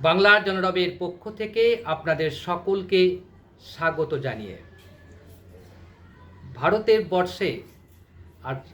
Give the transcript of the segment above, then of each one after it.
বাংলার জনরবের পক্ষ থেকে আপনাদের সকলকে স্বাগত জানিয়ে। ভারতের বর্ষে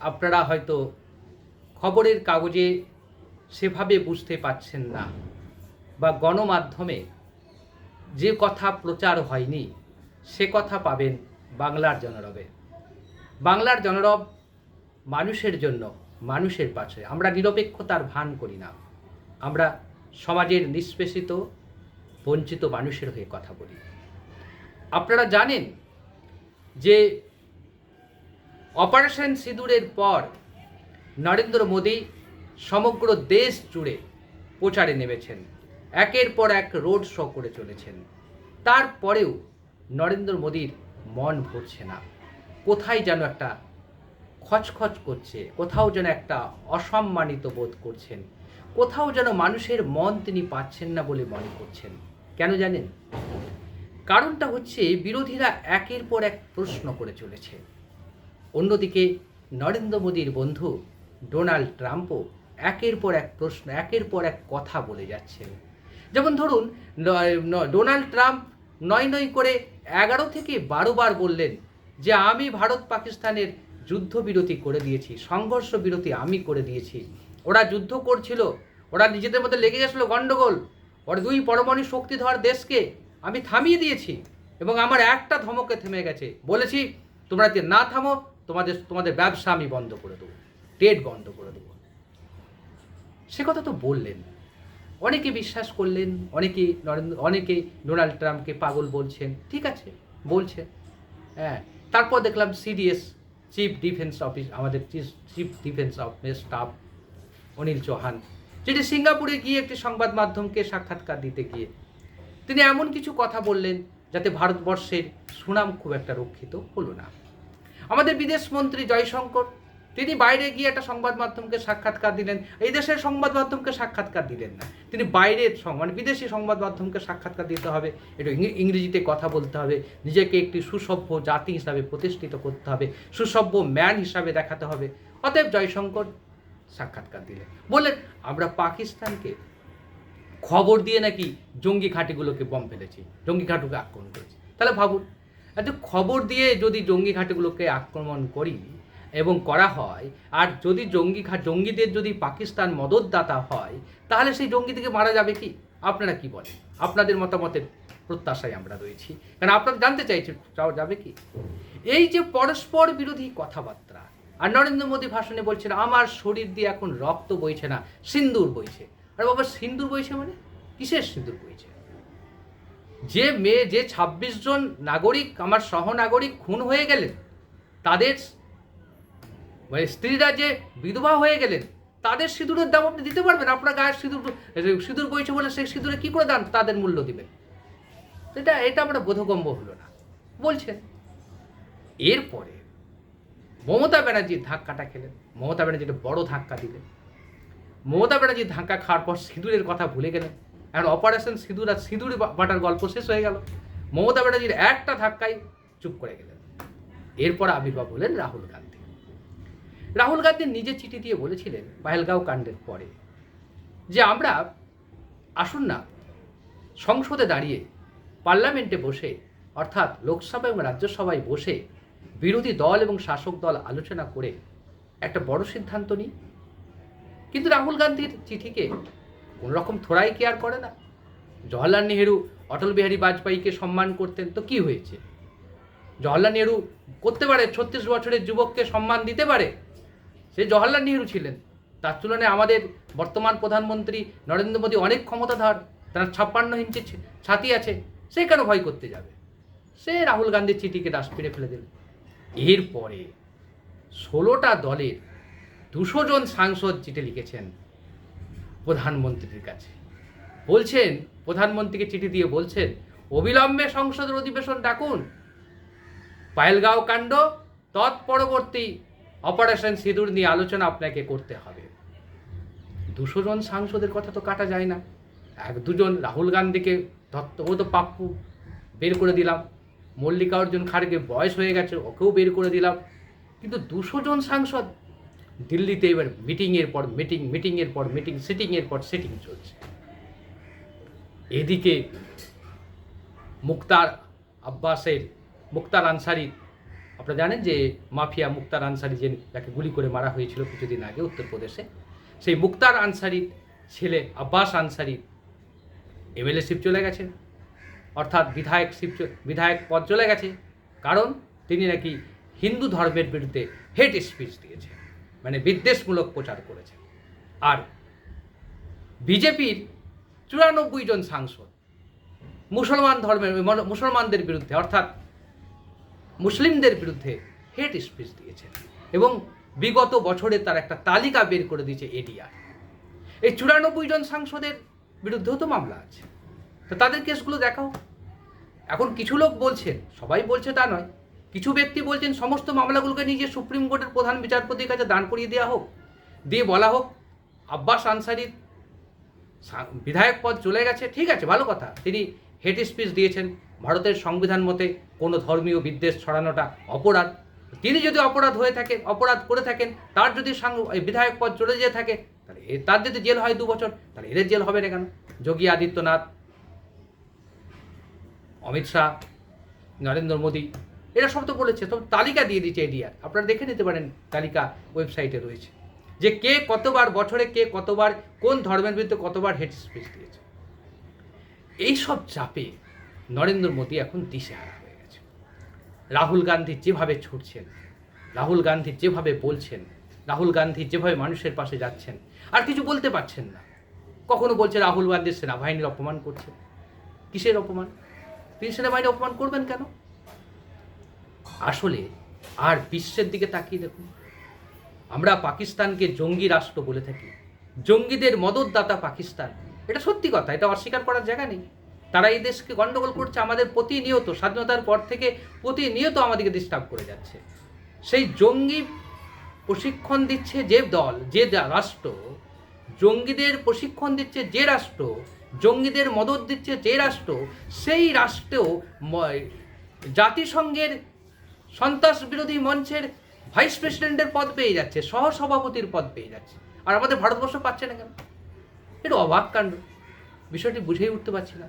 আপনারা হয়তো খবরের কাগজে সেভাবে বুঝতে পাচ্ছেন না, বা গণমাধ্যমে যে কথা প্রচার হয়নি, সে কথা পাবেন বাংলার জনরবে। বাংলার জনরব মানুষের জন্য, মানুষের পাশে। আমরা নিরপেক্ষতার ভান করি না। আমরা সমাজের নিষ্পেষিত, বঞ্চিত মানুষের হয়ে কথা বলি। আপনারা জানেন যে অপারেশন সিঁদুরের পর নরেন্দ্র মোদী সমগ্র দেশ জুড়ে প্রচারে নেমেছেন। একের পর এক রোড শো করে চলেছেন। তারপরেও নরেন্দ্র মোদীর মন ভরছে না। কোথায় যেন একটা খচখচ করছে, কোথাও যেন একটা অসম্মানিত বোধ করছেন কোথাও যেন মানুষের মন তিনি পাচ্ছেন না বলে মনে করছেন। কেন জানেন? কারণটা হচ্ছে বিরোধীরা একের পর এক প্রশ্ন করে চলেছে। অন্যদিকে নরেন্দ্র মোদীর বন্ধু ডোনাল্ড ট্রাম্পও একের পর এক প্রশ্ন, একের পর এক কথা বলে যাচ্ছেন। যেমন ধরুন ডোনাল্ড ট্রাম্প নয় নয় করে এগারো থেকে বারো বার বললেন যে, আমি ভারত পাকিস্তানের যুদ্ধবিরতি করে দিয়েছি, সংঘর্ষ বিরতি আমি করে দিয়েছি। ওরা যুদ্ধ করছিল, ওরা নিজেদের মধ্যে লেগে গেছিল গণ্ডগোল ওরা দুই পরমাণু শক্তিধর দেশকে আমি থামিয়ে দিয়েছি এবং আমার একটা ধমকে থেমে গেছে। বলেছি, তোমরা না থামো, তোমাদের তোমাদের ব্যবসা আমি বন্ধ করে দেবো ট্রেড বন্ধ করে দেবো। সে কথা তো বললেন। অনেকে বিশ্বাস করলেন, অনেকে নরেন্দ্র, অনেকে ডোনাল্ড ট্রাম্পকে পাগল বলছেন। ঠিক আছে বলছেন হ্যাঁ তারপর দেখলাম সিডিএস চিফ ডিফেন্স অফিস আমাদের chief defence office staff Anil Chauhan যেটি সিঙ্গাপুরে গিয়ে একটি সংবাদ মাধ্যমকে সাক্ষাৎকার দিতে গিয়ে তিনি এমন কিছু কথা বললেন যাতে ভারতবর্ষের সুনাম খুব একটা রক্ষিত হলো না। আমাদের বিদেশ মন্ত্রী জয়শঙ্কর, তিনি বাইরে গিয়ে একটা সংবাদ মাধ্যমকে সাক্ষাৎকার দিলেন, এই দেশের সংবাদ মাধ্যমকে সাক্ষাৎকার দিলেন না। তিনি বাইরের মানে বিদেশি সংবাদ মাধ্যমকে সাক্ষাৎকার দিতে হবে, একটু ইংরেজিতে কথা বলতে হবে, নিজেকে একটি সুসভ্য জাতি হিসাবে প্রতিষ্ঠিত করতে হবে, সুসভ্য ম্যান হিসাবে দেখাতে হবে। অতএব জয়শঙ্কর সাক্ষাৎকার দিলেন। বললেন, আমরা পাকিস্তানকে খবর দিয়ে নাকি জঙ্গি ঘাঁটিগুলোকে বম ফেলেছি, জঙ্গি ঘাঁটুকে আক্রমণ করেছি। তাহলে ভাবুন, এত খবর দিয়ে যদি জঙ্গি ঘাঁটিগুলোকে আক্রমণ করি এবং করা হয়, আর যদি জঙ্গি ঘাট জঙ্গিদের যদি পাকিস্তান মদতদাতা হয়, তাহলে সেই জঙ্গিদেরকে মারা যাবে কি? আপনারা কি বলেন? আপনাদের মতামতের প্রত্যাশায় আমরা রয়েছি। কারণ আপনারা জানতে চাইছে যাওয়া যাবে কি? এই যে পরস্পর বিরোধী কথাবার্তা আর নরেন্দ্র মোদী ভাষণে বলছেন, আমার শরীর দিয়ে এখন রক্ত বইছে না, সিন্দুর বইছে। আর বাবা, সিন্দুর বইছে মানে? কিসের সিন্দুর বইছে? যে মেয়ে, যে ২৬ জন নাগরিক, আমার সহনাগরিক খুন হয়ে গেলেন, তাদের মানে স্ত্রীরা যে বিধবা হয়ে গেলেন, তাদের সিঁদুরের দাম আপনি দিতে পারবেন? আপনার গায়ের সিঁদুর সিঁদুর বইছে বলে সেই সিঁদুরে কী করে দান? তাদের মূল্য দিবেন। এটা এটা আমরা বোধগম্য হলো না। বলছেন। এরপরে মমতা ব্যানার্জির ধাক্কাটা খেলেন। মমতা ব্যানার্জি একটা বড় ধাক্কা দিলেন। মমতা ব্যানার্জি ধাক্কা খাওয়ার পর সিঁদুরের কথা ভুলে গেলেন। এখন অপারেশন সিঁদুর আর সিঁদুর বাটার গল্প শেষ হয়ে গেল। মমতা ব্যানার্জির একটা ধাক্কায় চুপ করে গেলেন। এরপর আবির্ভাব হলেন রাহুল গান্ধী। রাহুল গান্ধী নিজে চিঠি দিয়ে বলেছিলেন পাহেলগাঁও কাণ্ডের পরে যে আমরা, আসুন না, সংসদে দাঁড়িয়ে পার্লামেন্টে বসে, অর্থাৎ লোকসভা এবং রাজ্যসভায় বসে বিরোধী দল এবং শাসক দল আলোচনা করে একটা বড় সিদ্ধান্ত নিই। কিন্তু রাহুল গান্ধীর চিঠিকে কোনোরকম থোড়াই কেয়ার করে না। জওয়াহরলাল নেহেরু, অটল বিহারী বাজপেয়ীকে সম্মান করতেন, তো কি হয়েছে? জওয়াহরলাল নেহেরু করতে পারে, ছত্রিশ বছরের যুবককে সম্মান দিতে পারে? সে জওয়াহরলাল নেহেরু ছিলেন। তার তুলনায় আমাদের বর্তমান প্রধানমন্ত্রী নরেন্দ্র মোদী অনেক ক্ষমতাধর, তার ছাপ্পান্ন ইঞ্চি ছাতি আছে, সে কেন ভয় করতে যাবে? সে রাহুল গান্ধীর চিঠিকে ডাস্টবিনে ফেলে দিল। এরপরে ষোলোটা দলের দুশো জন সাংসদ চিঠি লিখেছেন প্রধানমন্ত্রীর কাছে। বলছেন, প্রধানমন্ত্রীকে চিঠি দিয়ে বলছেন, অবিলম্বে সংসদের অধিবেশন ডাকুন। পায়েলগাঁও কাণ্ড, তৎপরবর্তী অপারেশন সিঁদুর নিয়ে আলোচনা আপনাকে করতে হবে। দুশো জন সাংসদের কথা তো কাটা যায় না। এক দুজন রাহুল গান্ধীকে দত্ত ও তো পাপ্পু বের করে দিলাম। মল্লিকার্জুন খাড়গে বয়স হয়ে গেছে, ওকেও বের করে দিলাম। কিন্তু দুশো জন সাংসদ দিল্লিতে এবার মিটিংয়ের পর মিটিং মিটিংয়ের পর মিটিং সিটিংয়ের পর সিটিং চলছে। এদিকে মুক্তার আব্বাসের, মুক্তার আনসারি, আপনারা জানেন যে মাফিয়া মুক্তার আনসারি যে যাকে গুলি করে মারা হয়েছিল কিছুদিন আগে উত্তরপ্রদেশে, সেই মুক্তার আনসারির ছেলে আব্বাস আনসারি এমএলএ শিপ চলে গেছে। অর্থাৎ বিধায়ক চ- বিধায়ক পদ চলে গেছে। কারণ তিনি নাকি হিন্দু ধর্মের বিরুদ্ধে হেট স্পিচ দিয়েছে মানে বিদ্বেষমূলক প্রচার করেছে আর বিজেপির চুরানব্বই জন সাংসদ মুসলমান ধর্মের মুসলমানদের বিরুদ্ধে, অর্থাৎ মুসলিমদের বিরুদ্ধে হেট স্পিচ দিয়েছে এবং বিগত বছরে তার একটা তালিকা বের করে দিয়েছে এডিআর এই চুরানব্বই জন সাংসদের বিরুদ্ধেও তো মামলা আছে। তো তাদের কেসগুলো দেখাও। এখন কিছু লোক বলছেন সবাই বলছে তা নয়। কিছু ব্যক্তি বলছেন, সমস্ত মামলাগুলোকে নিজে সুপ্রিম কোর্টের প্রধান বিচারপতির কাছে দান করিয়ে দেওয়া হোক। দিয়ে বলা হোক, আব্বাস আনসারির বিধায়ক পদ চলে গেছে। ঠিক আছে, ভালো কথা। তিনি হেড স্পিচ দিয়েছেন, ভারতের সংবিধান মতে কোনো ধর্মীয় বিদ্বেষ ছড়ানোটা অপরাধ। তিনি যদি অপরাধ হয়ে থাকেন অপরাধ করে থাকেন, তার যদি বিধায়ক পদ চলে যেয়ে থাকে, তাহলে তার যদি জেল হয় দু বছর, তাহলে এদের জেল হবে না কেন? যোগী আদিত্যনাথ অমিত শাহ, নরেন্দ্র মোদী, এরা সব তো বলেছে তো তালিকা দিয়ে দিচ্ছে এডিআর আপনারা দেখে নিতে পারেন তালিকা ওয়েবসাইটে রয়েছে। যে কে কতবার, বছরে কে কতবার, কোন ধর্মের বিরুদ্ধে কতবার হেড স্পিচ দিয়েছে। এই সব চাপে নরেন্দ্র মোদী এখন দিশেহারা হয়ে গেছে। রাহুল গান্ধী যেভাবে ছুটছেন, রাহুল গান্ধী যেভাবে বলছেন, রাহুল গান্ধী যেভাবে মানুষের পাশে যাচ্ছেন, আর কিছু বলতে পারছেন না। কখনো বলছে রাহুল গান্ধী সেনাবাহিনীর অপমান করছে কিসের অপমান? তিনি সেনাবাহিনী অপমান করবেন কেন? আসলে আর বিশ্বের দিকে তাকিয়ে দেখুন। আমরা পাকিস্তানকে জঙ্গি রাষ্ট্র বলে থাকি। জঙ্গিদের মদতদাতা পাকিস্তান। এটা সত্যি কথা, এটা অস্বীকার করার জায়গা নেই। তারা এই দেশকে গণ্ডগোল করছে, আমাদের প্রতিনিয়ত, স্বাধীনতার পর থেকে প্রতিনিয়ত আমাদেরকে ডিস্টার্ব করে যাচ্ছে। সেই জঙ্গি প্রশিক্ষণ দিচ্ছে যে দল, যে রাষ্ট্র, জঙ্গিদের প্রশিক্ষণ দিচ্ছে যে রাষ্ট্র জঙ্গিদের মদত দিচ্ছে যে রাষ্ট্র, সেই রাষ্ট্রেও জাতিসংঘের সন্ত্রাস বিরোধী মঞ্চের ভাইস প্রেসিডেন্টের পদ পেয়ে যাচ্ছে, সহসভাপতির পদ পেয়ে যাচ্ছে। আর আমাদের ভারতবর্ষ পাচ্ছে না কেন? এটা অবাক কাণ্ড। বিষয়টি বুঝেই উঠতে পারছি না।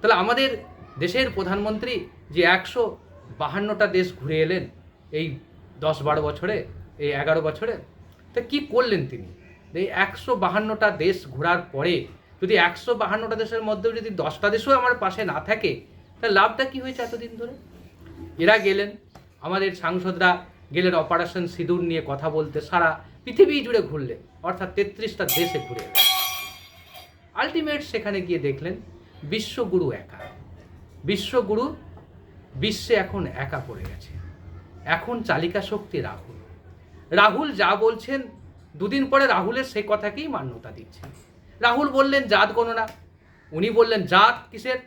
তাহলে আমাদের দেশের প্রধানমন্ত্রী যে একশো বাহান্নটা দেশ ঘুরে এলেন এই দশ বারো বছরে, এই এগারো বছরে, তা কি করলেন তিনি? এই একশো বাহান্নটা দেশ ঘোরার পরে যদি একশো বাহান্নটা দেশের মধ্যেও যদি দশটা দেশও আমার পাশে না থাকে, তাহলে লাভটা কি হয়েছে এতদিন ধরে? এরা গেলেন, আমাদের সাংসদরা গেলেন অপারেশন সিঁদুর নিয়ে কথা বলতে, সারা পৃথিবী জুড়ে ঘুরলেন, অর্থাৎ তেত্রিশটা দেশে ঘুরে এলেন। আলটিমেট সেখানে গিয়ে দেখলেন, বিশ্বগুরু একা। বিশ্বগুরু বিশ্বে এখন একা পড়ে গেছে। এখন চালিকা শক্তি রাহুল। রাহুল যা বলছেন, দুদিন পরে রাহুলের সেই কথাকেই মান্যতা দিচ্ছেন। রাহুল বললেন, জাত গণনা উনি বললেন, জাত কিসের?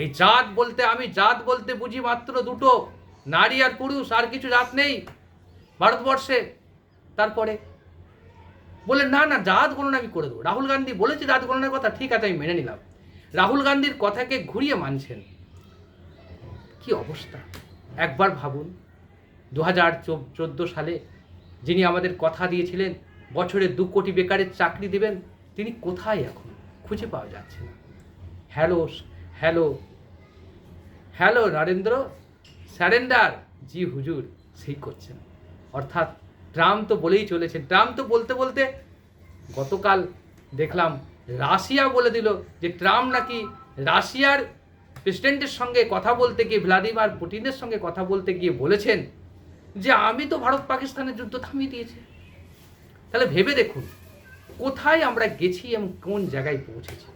এই জাত বলতে আমি, জাত বলতে বুঝি মাত্র দুটো, নারী আর পুরুষ, আর কিছু জাত নেই ভারতবর্ষে। তারপরে বললেন, না না, জাত গণনা আমি করে দেবো। রাহুল গান্ধী বলেছে, জাত গণনার কথা, ঠিক আছে, আমি মেনে নিলাম। রাহুল গান্ধীর কথাকে ঘুরিয়ে মানছেন। কি অবস্থা? একবার ভাবুন দু হাজার চোদ্দ সালে যিনি আমাদের কথা দিয়েছিলেন, বছরে দু কোটি বেকারের চাকরি দিবেন তিনি কোথায় এখন? খুঁজে পাওয়া যাচ্ছে না। Hello hello hello Narendra surrender ji, হুজুর, সেই করছেন। অর্থাৎ ট্রাম্প তো বলেই চলেছেন। ট্রাম্প তো বলতে বলতে গতকাল দেখলাম রাশিয়া বলে দিল যে ট্রাম্প নাকি রাশিয়ার প্রেসিডেন্টের সঙ্গে কথা বলতে গিয়ে, ভ্লাদিমির পুটিনের সঙ্গে কথা বলতে গিয়ে বলেছেন যে, আমি তো ভারত পাকিস্তানের যুদ্ধ থামিয়ে দিয়েছি। তাহলে ভেবে দেখুন কোথায় আমরা গেছি এবং কোন জায়গায় পৌঁছেছি?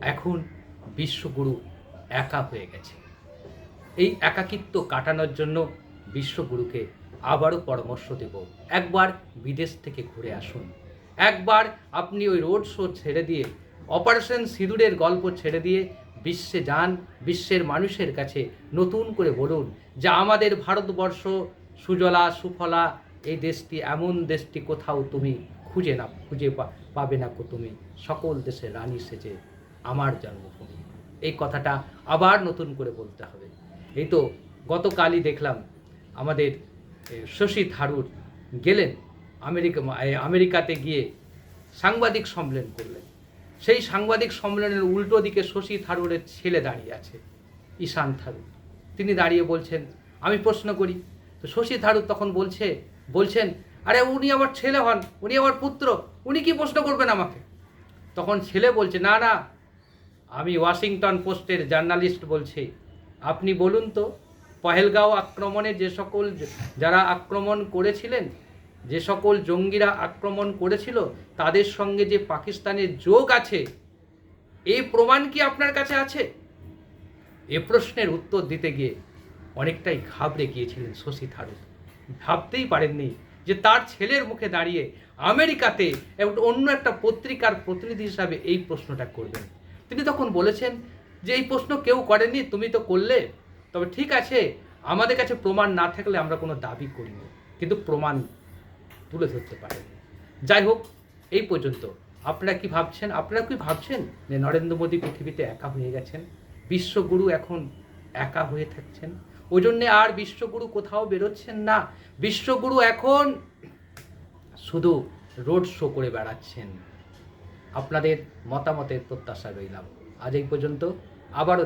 এখন বিশ্বগুরু একা হয়ে গেছে। এই একাকিত্ব কাটানোর জন্য বিশ্বগুরুকে আবারও পরামর্শ দেব। একবার বিদেশ থেকে ঘুরে আসুন। একবার আপনি ওই রোড শো ছেড়ে দিয়ে, অপারেশন সিঁদুরের গল্প ছেড়ে দিয়ে বিশ্বে যান, বিশ্বের মানুষের কাছে নতুন করে বলুন যে আমাদের ভারতবর্ষ সুজলা, সুফলা এই দেশটি, এমন দেশটি কোথাও তুমি খুঁজে না, খুঁজে পাবে না কো তুমি। সকল দেশে রানী সেজে আমার জন্মভূমি। এই কথাটা আবার নতুন করে বলতে হবে। এই তো গতকালই দেখলাম আমাদের শশী থারুর গেলেন আমেরিকা আমেরিকাতে গিয়ে সাংবাদিক সম্মেলন করলেন। সেই সাংবাদিক সম্মেলনের উল্টো দিকে শশী থারুরের ছেলে দাঁড়িয়ে আছে, ঈশান থারুর। তিনি দাঁড়িয়ে বলছেন, আমি প্রশ্ন করি। তো শশী থারুর তখন বলছে বলছেন, আরে উনি আমার ছেলে হন, উনি আমার পুত্র, উনি কি প্রশ্ন করবেন আমাকে? তখন ছেলে বলছে, না না, আমি ওয়াশিংটন পোস্টের জার্নালিস্ট বলছি। আপনি বলুন তো, পহেলগাঁও আক্রমণে যে সকল যারা আক্রমণ করেছিলেন, যে সকল জঙ্গিরা আক্রমণ করেছিল, তাদের সঙ্গে যে পাকিস্তানের যোগ আছে এই প্রমাণ কি আপনার কাছে আছে? এ প্রশ্নের উত্তর দিতে গিয়ে অনেকটাই ঘাবড়ে গিয়েছিলেন শশী থারুর। ভাবতেই পারেননি যে তার ছেলের মুখে দাঁড়িয়ে আমেরিকাতে অন্য একটা পত্রিকার প্রতিনিধি হিসাবে এই প্রশ্নটা করবেন। তিনি তখন বলেছেন যে এই প্রশ্ন কেউ করেনি তুমি তো করলে। তবে ঠিক আছে, আমাদের কাছে প্রমাণ না থাকলে আমরা কোনো দাবি করিনি, কিন্তু প্রমাণ তুলে ধরতে পারেনি। যাই হোক, এই পর্যন্ত। আপনারা কি ভাবছেন? আপনারা কি ভাবছেন যে নরেন্দ্র মোদী পৃথিবীতে একা হয়ে গেছেন? বিশ্বগুরু এখন একা হয়ে থাকছেন? ওই জন্যে আর বিশ্বগুরু কোথাও বেরোচ্ছেন না। বিশ্বগুরু এখন শুধু রোড শো করে বেড়াচ্ছেন। আপনাদের মতামতের প্রত্যাশা রইলাম। আজ এই পর্যন্ত, আবারও